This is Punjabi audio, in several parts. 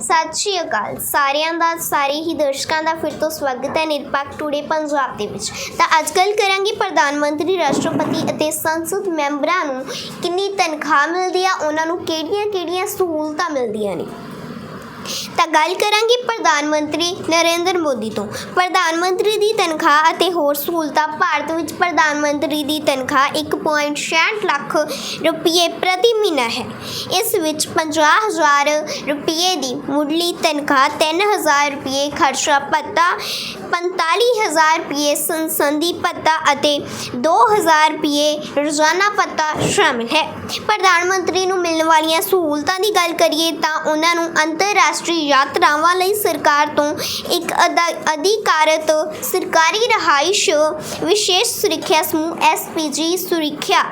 ਸਤਿ ਸ਼੍ਰੀ ਅਕਾਲ। ਸਾਰਿਆਂ ਦਾ, ਸਾਰੇ ਹੀ ਦਰਸ਼ਕਾਂ ਦਾ ਫਿਰ ਤੋਂ ਸਵਾਗਤ ਹੈ ਨਿਰਪੱਖ ਟੂਡੇ ਪੰਜਾਬ ਦੇ ਵਿੱਚ। ਤਾਂ ਅੱਜ ਗੱਲ ਕਰਾਂਗੇ ਪ੍ਰਧਾਨ ਮੰਤਰੀ, ਰਾਸ਼ਟਰਪਤੀ ਅਤੇ ਸੰਸਦ ਮੈਂਬਰਾਂ ਨੂੰ ਕਿੰਨੀ ਤਨਖਾਹ ਮਿਲਦੀ ਆ, ਉਹਨਾਂ ਨੂੰ ਕਿਹੜੀਆਂ-ਕਿਹੜੀਆਂ ਸਹੂਲਤਾਂ ਮਿਲਦੀਆਂ ਨੇ। ਤਾਂ ਗੱਲ ਕਰਾਂਗੇ ਪ੍ਰਧਾਨ ਮੰਤਰੀ ਨਰਿੰਦਰ ਮੋਦੀ ਤੋਂ। ਪ੍ਰਧਾਨ ਮੰਤਰੀ ਦੀ ਤਨਖਾਹ ਅਤੇ ਹੋਰ ਸਹੂਲਤਾਂ, ਭਾਰਤ ਵਿੱਚ ਪ੍ਰਧਾਨ ਮੰਤਰੀ ਦੀ ਤਨਖਾਹ 1.66 ਲੱਖ ਰੁਪਏ ਪ੍ਰਤੀ ਮਹੀਨਾ ਹੈ। ਇਸ ਵਿੱਚ 50000 ਰੁਪਏ ਦੀ ਮੁੱਢਲੀ ਤਨਖਾਹ 3000 ਰੁਪਏ ਖਰਚਾ ਭੱਤਾ 45000 ਰੁਪਏ ਸੰਸਦੀ ਭੱਤਾ ਅਤੇ 2000 ਰੁਪਏ ਰੋਜ਼ਾਨਾ ਭੱਤਾ ਸ਼ਾਮਿਲ ਹੈ। ਪ੍ਰਧਾਨ ਮੰਤਰੀ ਨੂੰ ਮਿਲਣ ਵਾਲੀਆਂ ਸਹੂਲਤਾਂ ਦੀ ਗੱਲ ਕਰੀਏ ਤਾਂ ਉਹਨਾਂ ਨੂੰ ਅੰਤਰਰਾਸ਼ਟਰੀ ਯਾਤਰਾਵਾਂ ਲਈ ਸਰਕਾਰ ਤੋਂ ਇੱਕ ਅਦਾ- ਅਧਿਕਾਰਤ ਸਰਕਾਰੀ ਰਿਹਾਇਸ਼ ਵਿਸ਼ੇਸ਼ ਸੁਰੱਖਿਆ ਸਮੂਹ ਐਸਪੀਜੀ ਸੁਰੱਖਿਆ,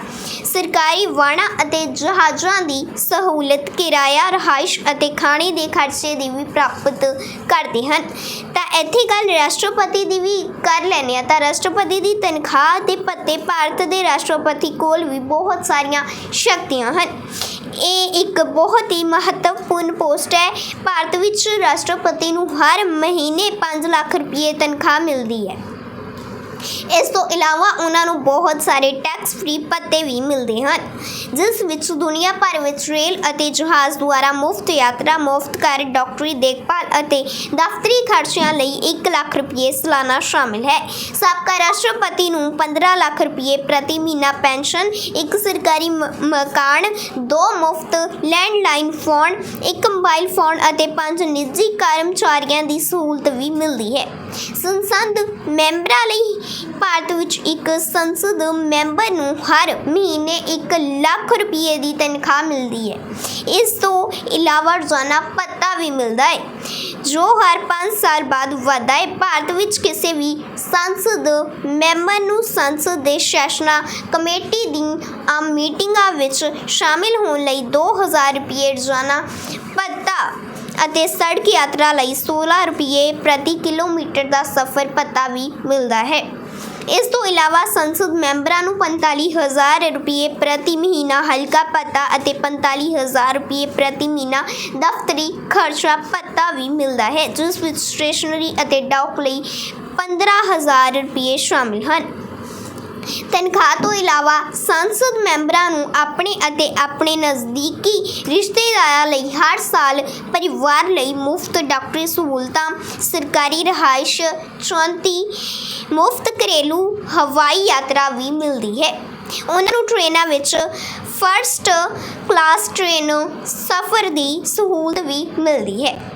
ਸਰਕਾਰੀ ਵਾਹਨਾਂ ਅਤੇ ਜਹਾਜ਼ਾਂ ਦੀ ਸਹੂਲਤ, ਕਿਰਾਇਆ, ਰਿਹਾਇਸ਼ ਅਤੇ ਖਾਣੇ ਦੇ ਖਰਚੇ ਦੀ ਵੀ ਪ੍ਰਾਪਤ ਕਰਦੇ ਹਨ। ਤਾਂ ਇੱਥੇ ਗੱਲ ਰਾਸ਼ਟਰਪਤੀ ਦੀ ਵੀ ਕਰ ਲੈਂਦੇ ਆ ਤਾਂ ਰਾਸ਼ਟਰਪਤੀ ਦੀ ਤਨਖਾਹ ਤੇ ਭੱਤੇ ਭਾਰਤ ਦੇ ਰਾਸ਼ਟਰਪਤੀ ਕੋਲ ਵੀ ਬਹੁਤ ਸਾਰੀਆਂ ਸ਼ਕਤੀਆਂ ਹਨ। ਇਹ ਇੱਕ ਬਹੁਤ ਹੀ ਮਹੱਤਵਪੂਰਨ ਪੋਸਟ ਹੈ। ਭਾਰਤ ਵਿੱਚ ਰਾਸ਼ਟਰਪਤੀ ਨੂੰ ਹਰ ਮਹੀਨੇ 5 ਲੱਖ ਰੁਪਏ ਤਨਖਾਹ ਮਿਲਦੀ ਹੈ। ਇਸ ਤੋਂ ਇਲਾਵਾ ਉਹਨਾਂ ਨੂੰ ਬਹੁਤ ਸਾਰੇ ਟੈਕਸ ਫ੍ਰੀ ਪੱਤੇ ਵੀ ਮਿਲਦੇ ਹਨ, ਜਿਸ ਵਿੱਚ ਦੁਨੀਆ ਭਰ ਵਿੱਚ ਰੇਲ ਅਤੇ ਜਹਾਜ਼ ਦੁਆਰਾ ਮੁਫਤ ਯਾਤਰਾ, ਮੁਫਤ ਕਰ ਡਾਕਟਰੀ ਦੇਖਭਾਲ ਅਤੇ ਦਫ਼ਤਰੀ ਖਰਚਿਆਂ ਲਈ 1 ਲੱਖ ਰੁਪਏ ਸਾਲਾਨਾ ਸ਼ਾਮਿਲ ਹੈ। ਸਾਬਕਾ ਰਾਸ਼ਟਰਪਤੀ ਨੂੰ 15 ਲੱਖ ਰੁਪਏ ਪ੍ਰਤੀ ਮਹੀਨਾ ਪੈਨਸ਼ਨ, ਇੱਕ ਸਰਕਾਰੀ ਮ- ਮਕਾਨ, ਦੋ ਮੁਫਤ ਲੈਂਡਲਾਈਨ ਫੋਨ, ਇੱਕ ਮੋਬਾਈਲ ਫੋਨ ਅਤੇ ਪੰਜ ਨਿੱਜੀ ਕਰਮਚਾਰੀਆਂ ਦੀ ਸਹੂਲਤ ਵੀ ਮਿਲਦੀ ਹੈ। ਸੰਸਦ ਮੈਂਬਰਾਂ ਲਈ ਭਾਰਤ ਵਿੱਚ ਇੱਕ ਸੰਸਦ ਮੈਂਬਰ ਨੂੰ ਹਰ ਮਹੀਨੇ 1 ਲੱਖ ਰੁਪਏ ਦੀ ਤਨਖਾਹ ਮਿਲਦੀ ਹੈ। ਇਸ ਤੋਂ ਇਲਾਵਾ ਰੋਜ਼ਾਨਾ ਭੱਤਾ ਵੀ ਮਿਲਦਾ ਹੈ। ਜੋ ਹਰ 5 ਸਾਲ ਬਾਅਦ ਵਧਦਾ ਹੈ, ਭਾਰਤ ਵਿੱਚ ਕਿਸੇ ਵੀ ਸੰਸਦ ਮੈਂਬਰ ਨੂੰ ਸੰਸਦ ਦੇ ਸੈਸ਼ਨਾਂ ਕਮੇਟੀ ਦੀ ਆਮ ਮੀਟਿੰਗਾਂ ਵਿੱਚ ਸ਼ਾਮਿਲ ਹੋਣ ਲਈ 2000 ਰੁਪਏ ਰੋਜ਼ਾਨਾ ਭੱਤਾ ਅਤੇ ਸੜਕ ਯਾਤਰਾ ਲਈ 16 ਰੁਪਏ ਪ੍ਰਤੀ ਕਿਲੋਮੀਟਰ ਦਾ ਸਫ਼ਰ ਭੱਤਾ ਵੀ ਮਿਲਦਾ ਹੈ। ਇਸ ਤੋਂ ਇਲਾਵਾ ਸੰਸਦ ਮੈਂਬਰਾਂ ਨੂੰ 45000 ਰੁਪਏ ਪ੍ਰਤੀ ਮਹੀਨਾ, ਹਲਕਾ ਭੱਤਾ ਅਤੇ 45000 ਰੁਪਏ ਪ੍ਰਤੀ ਮਹੀਨਾ ਦਫ਼ਤਰੀ ਖਰਚਾ ਭੱਤਾ ਵੀ ਮਿਲਦਾ ਹੈ, ਜਿਸ ਵਿੱਚ ਸਟੇਸ਼ਨਰੀ ਅਤੇ ਡਾਕ ਲਈ 15000 ਰੁਪਏ ਸ਼ਾਮਿਲ ਹਨ। ਤਨਖਾਹ ਤੋਂ ਇਲਾਵਾ ਸੰਸਦ ਮੈਂਬਰਾਂ ਨੂੰ ਆਪਣੇ ਅਤੇ ਆਪਣੇ ਨਜ਼ਦੀਕੀ ਰਿਸ਼ਤੇਦਾਰਾਂ ਲਈ ਹਰ ਸਾਲ ਪਰਿਵਾਰ ਲਈ ਮੁਫਤ ਡਾਕਟਰੀ ਸਹੂਲਤਾਂ, ਸਰਕਾਰੀ ਰਿਹਾਇਸ਼ ਚੌਂਤੀ ਮੁਫਤ ਘਰੇਲੂ ਹਵਾਈ ਯਾਤਰਾ ਵੀ ਮਿਲਦੀ ਹੈ। ਉਹਨਾਂ ਨੂੰ ਟ੍ਰੇਨਾਂ ਵਿੱਚ ਫਰਸਟ ਕਲਾਸ ਟ੍ਰੇਨ ਸਫ਼ਰ ਦੀ ਸਹੂਲਤ ਵੀ ਮਿਲਦੀ ਹੈ।